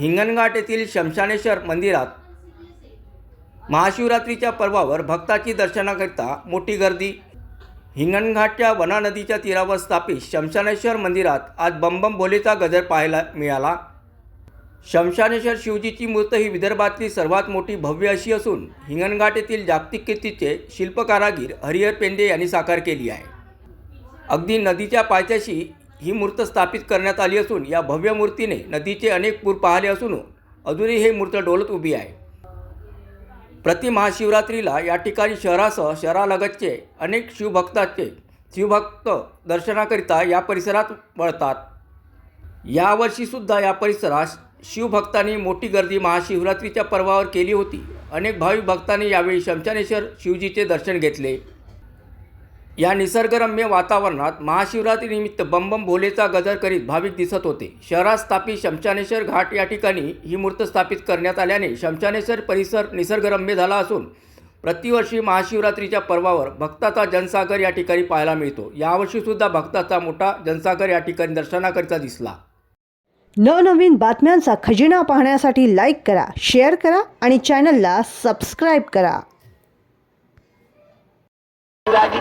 हिंगणघाट येथील शमशानेश्वर मंदिरात महाशिवरात्रीच्या पर्वावर भक्ताची दर्शनाकरिता मोठी गर्दी. हिंगणघाटच्या वना नदीच्या तीरावर स्थापित शमशानेश्वर मंदिरात आज बंबम भोलेचा गजर पाहायला मिळाला. शमशानेश्वर शिवजीची मूर्त ही विदर्भातली सर्वात मोठी भव्य अशी असून हिंगणघाट येथील जागतिक कीर्तीचे शिल्पकारागीर हरिहर पेंडे यांनी साकार केली आहे. अगदी नदीच्या पायथ्याशी ही मूर्त स्थापित करण्यात आली असून या भव्य मूर्तीने नदीचे अनेक पूर पाहिले असून अजूनही हे मूर्त डोलत उभी आहे. प्रति महाशिवरात्रीला या ठिकाणी शहरासह शहरालगतचे अनेक शिवभक्ताचे शिवभक्त दर्शनाकरिता या परिसरात वळतात. यावर्षीसुद्धा या परिसरात शिवभक्तांनी मोठी गर्दी महाशिवरात्रीच्या पर्वावर केली होती. अनेक भाविक भक्तांनी यावेळी शमशानेश्वर शिवजीचे दर्शन घेतले. या निसर्गरम्य वातावरणात महाशिवरात्रीनिमित्त बंबम भोलेचा गजर करीत भाविक दिसत होते. शहरात स्थापित शमशानेश्वर घाट या ठिकाणी ही मूर्त स्थापित करण्यात आल्याने शमशानेश्वर परिसर निसर्गरम्य झाला असून प्रतिवर्षी महाशिवरात्रीच्या पर्वावर भक्ताचा जनसागर या ठिकाणी पाहायला मिळतो. यावर्षीसुद्धा भक्ताचा मोठा जनसागर या ठिकाणी दर्शनाकरिता दिसला. नवनवीन बातम्यांचा खजिना पाहण्यासाठी लाईक करा शेअर करा आणि चॅनलला सबस्क्राईब करा. রাজি